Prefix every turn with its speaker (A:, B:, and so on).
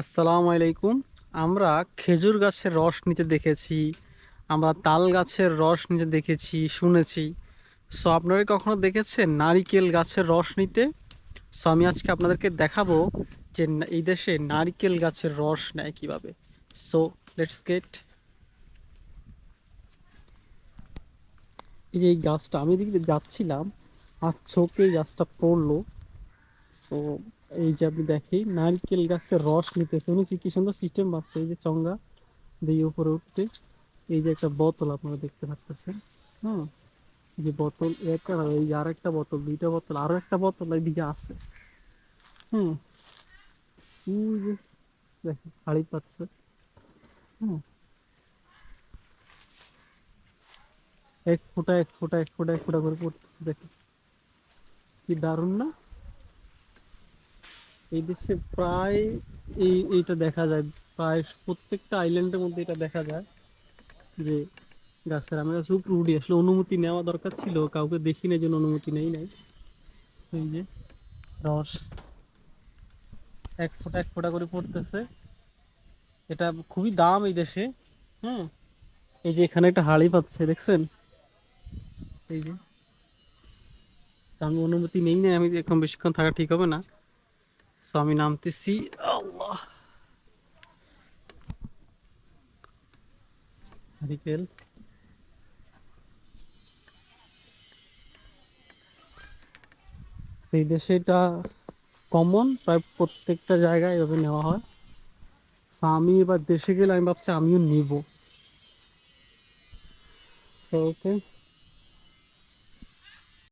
A: আসসালামু আলাইকুম। আমরা খেজুর গাছের রস নিতে দেখেছি, আমরা তাল গাছের রস নিতে দেখেছি, শুনেছি। সো আপনারা কখনো দেখেছেন নারিকেল গাছের রস নিতে? সো আমি আজকে আপনাদেরকে দেখাবো যে এই দেশে নারিকেল গাছের রস নেয় কীভাবে। সো লেটস গেট এই যে এই গাছটা, আমি এদিকে যাচ্ছিলাম, আর চোখে এই গাছটা পড়ল। সো এই যে আপনি দেখি নারকেল গাছের রস নিতেছে। উনি কি সুন্দর সিস্টেম ভাবছে এই যে চঙ্গা দিয়ে উপরে উঠতে। এই যে একটা বোতল আপনারা দেখতে পাচ্ছেন এই যে বোতল একটা এই আর একটা বোতল, দুইটা বোতল, আরও একটা বোতল এইদিকে আছে। হুম? ওই যে, দেখেন, হাড়ি পাচ্ছে। হুম? এক ফোঁটা এক ফোঁটা এক ফোঁটা এক ফোঁটা করে পড়তেছে, দেখেন। কি দারুণ না? এই দেশে প্রায় এই, এইটা দেখা যায়, প্রায় প্রত্যেকটা আইল্যান্ডের মধ্যে এটা দেখা যায় যে গাছের আমি গাছ উপরে আসলে অনুমতি নেওয়া দরকার ছিল, কাউকে দেখি না জন্য অনুমতি নেই নাই। এই যে রস, এক ফোঁটা এক ফোঁটা করে পড়তেছে। এটা খুবই দাম এই দেশে হ্যাঁ এই যে এখানে একটা হাড়ি পাচ্ছে, দেখছেন? এই যে। আমি অনুমতি নেই না আমি এখন বেশিক্ষণ থাকা ঠিক হবে না। সো আমি নামতেছি আল্লাহ। সেই দেশে এটা কমন প্রায় প্রত্যেকটা জায়গায় এভাবে নেওয়া হয়। So, আমি এবার দেশে গেলে আমি ভাবছি আমিও নিব। ওকে